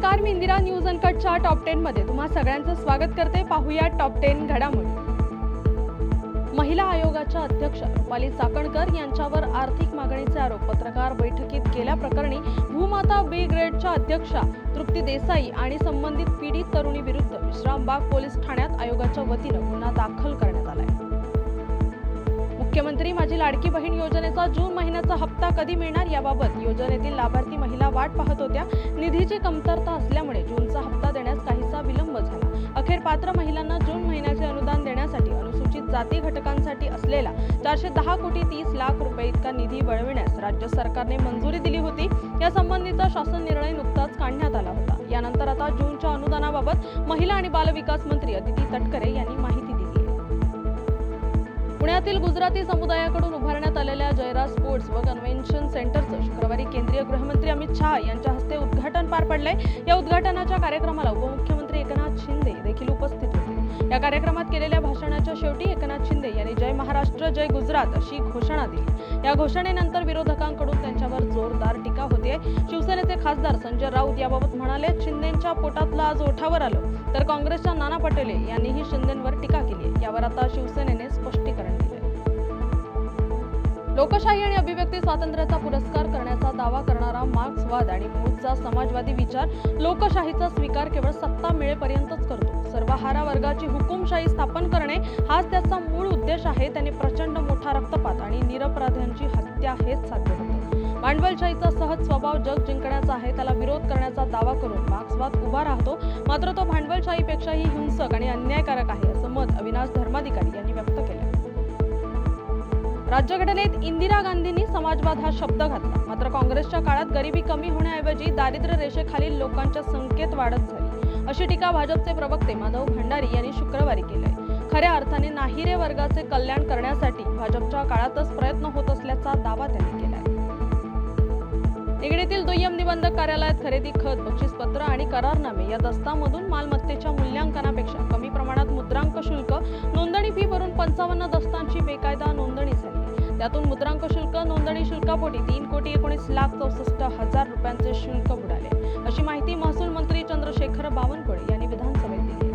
नमस्कार मी इंदिरा न्यूज अनकटच्या टॉप टेन मध्ये. तुम्हा सगळ्यांचं स्वागत करते. पाहूया टॉप टेन घडामोडी. महिला आयोगाच्या अध्यक्ष रुपाली चाकणकर यांच्यावर आर्थिक मागणीचे आरोप. पत्रकार बैठकीत केल्याप्रकरणी भूमाता बी ग्रेडच्या अध्यक्षा तृप्ती देसाई आणि संबंधित पीडित तरुणी विरुद्ध विश्रामबाग पोलीस ठाण्यात आयोगाच्या वतीनं गुन्हा दाखल करण्यात मुख्यमंत्री माझी लाडकी बहीण योजनेचा जून महिन्याचा हप्ता कधी मिळणार याबाबत योजनेतील लाभार्थी महिला वाट पाहत होत्या. निधीची कमतरता असल्यामुळे जूनचा हप्ता देण्यास काहीसा विलंब झाला. अखेर पात्र महिलांना जून महिन्याचे अनुदान देण्यासाठी अनुसूचित जाती घटकांसाठी असलेला चारशे दहा कोटी तीस लाख रुपये इतका निधी वळविण्यास राज्य सरकारने मंजुरी दिली होती. या संबंधीचा शासन निर्णय नुकताच काढण्यात आला होता. यानंतर आता जूनच्या अनुदानाबाबत महिला आणि बालविकास मंत्री अदिती तटकरे यांनी माहिती दिली. पुण्यातील गुजराती समुदायाकडून उभारण्यात आलेल्या जयराज स्पोर्ट्स व कन्व्हेन्शन सेंटरचं शुक्रवारी केंद्रीय गृहमंत्री अमित शहा यांच्या हस्ते उद्घाटन पार पडले या उद्घाटनाच्या कार्यक्रमाला उपमुख्यमंत्री एकनाथ शिंदे देखील उपस्थित होते. या कार्यक्रमात केलेल्या भाषणाच्या शेवटी एकनाथ शिंदे यांनी जय महाराष्ट्र जय गुजरात अशी घोषणा दिली. या घोषणेनंतर विरोधकांकडून त्यांच्यावर जोरदार टीका होते शिवसेनेचे खासदार संजय राऊत याबाबत म्हणाले शिंदेच्या पोटातलं आज ओठावर आलं. तर काँग्रेसच्या नाना पटोले यांनीही शिंदेवर टीका केली यावर आता शिवसेनेने स्पष्टीकरण लोकशाही आणि अभिव्यक्ती स्वातंत्र्याचा पुरस्कार करण्याचा दावा करणारा मार्क्सवाद आणि मूळचा समाजवादी विचार लोकशाहीचा स्वीकार केवळ सत्ता मिळेपर्यंतच करतो. सर्वहारा वर्गाची हुकुमशाही स्थापन करणे हाच त्याचा मूळ उद्देश आहे. त्याने प्रचंड मोठा रक्तपात आणि निरपराध्यांची हत्या हेच साध्य होते. भांडवलशाहीचा सहज स्वभाव जग जिंकण्याचा आहे. त्याला विरोध करण्याचा दावा करून मार्क्सवाद उभा राहतो. मात्र तो भांडवलशाहीपेक्षाही हिंसक आणि अन्यायकारक आहे असं मत अविनाश धर्माधिकारी राज्यघटनेत इंदिरा गांधींनी समाजवाद हा शब्द घातला. मात्र काँग्रेसच्या काळात गरिबी कमी होण्याऐवजी दारिद्र्य रेषेखालील लोकांच्या संख्येत वाढत झाली. अशी टीका भाजपचे प्रवक्ते माधव भंडारी यांनी शुक्रवारी केली. खऱ्या अर्थाने नाहिरे वर्गाचे कल्याण करण्यासाठी भाजपच्या काळातच प्रयत्न होत असल्याचा दावा त्यांनी केलाय. निगडीतील दुय्यम निबंधक कार्यालयात खरेदी खत बक्षीसपत्र आणि करारनामे या दस्तामधून मालमत्तेच्या मूल्यांकनापेक्षा कमी प्रमाणात मुद्रांक शुल्क नोंदणी फी भरून पंचावन्न त्यातून मुद्रांक शुल्क नोंदणी शुल्कापोटी तीन कोटी एकोणीस लाख चौसष्ट हजार रुपयांचे शुल्क बुडाले. अशी माहिती महसूल मंत्री चंद्रशेखर बावनकुळे यांनी विधानसभेत दिली.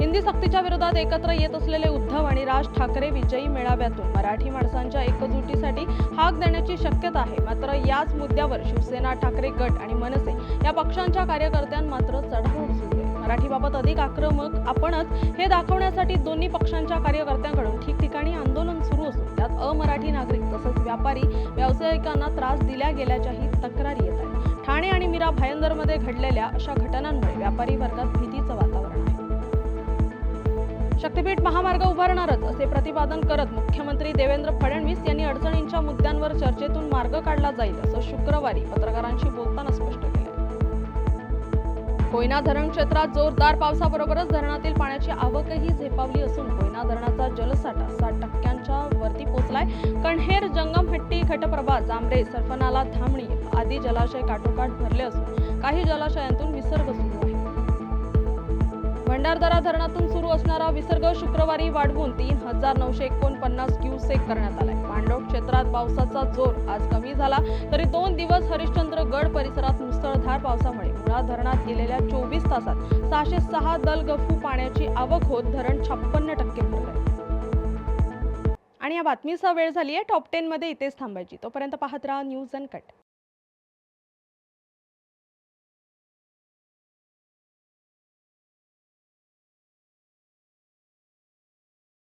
हिंदी सक्तीच्या विरोधात एकत्र येत असलेले उद्धव आणि राज ठाकरे विजयी मेळाव्यातून मराठी माणसांच्या एकजुटीसाठी हाक देण्याची शक्यता आहे. मात्र याच मुद्द्यावर शिवसेना ठाकरे गट आणि मनसे या पक्षांच्या कार्यकर्त्यां मात्र चढाओढ सुरू आहे. मराठीबाबत अधिक आक्रमक आपणच हे दाखवण्यासाठी दोन्ही पक्षांच्या कार्यकर्त्यांकडून ठिकठिकाणी आंदोलन सुरू अमराठी नागरिक तसंच व्यापारी व्यावसायिकांना त्रास दिल्या गेल्याच्याही तक्रारी येत आहेत. ठाणे आणि मीरा भायंदरमध्ये घडलेल्या अशा घटनांमुळे व्यापारी वर्गात भीतीचं वातावरण आहे. शक्तीपीठ महामार्ग उभारणारच असे प्रतिपादन करत मुख्यमंत्री देवेंद्र फडणवीस यांनी अडचणींच्या मुद्द्यांवर चर्चेतून मार्ग काढला जाईल असं शुक्रवारी पत्रकारांशी बोलताना स्पष्ट केलं. कोयना धरण क्षेत्रात जोरदार पावसाबरोबरच धरणातील पाण्याची आवकही झेपावली असून कोयना धरणाचा जलसाठा साठ टक्क्यांच्या वरती पोहोचलाय कण्हेर जंगमहट्टी घटप्रभा जांभरे सरफनाला धामणी आदी जलाशय काठोकाठ भरले असून काही जलाशयांतून विसर्ग सुरू आहे. भंडारदरा धरणातून सुरू असणारा विसर्ग शुक्रवारी वाढवून तीन हजार नऊशे एकोणपन्नास क्युसेक करण्यात आलाय. पांडव क्षेत्रात पावसाचा जोर आज कमी झाला तरी दोन दिवस हरिश्चंद्रगड परिसरात मुसळधार पावसामुळे मुळा धरणात गेलेल्या चोवीस तासात सहाशे सहा दलगफू पाण्याची आवक होत धरण छप्पन्न टक्के भरलंय. आणि या बातमीसह वेळ झाली आहे टॉप टेन मध्ये इथेच थांबायची. तोपर्यंत पाहत राहा न्यूज अँड कट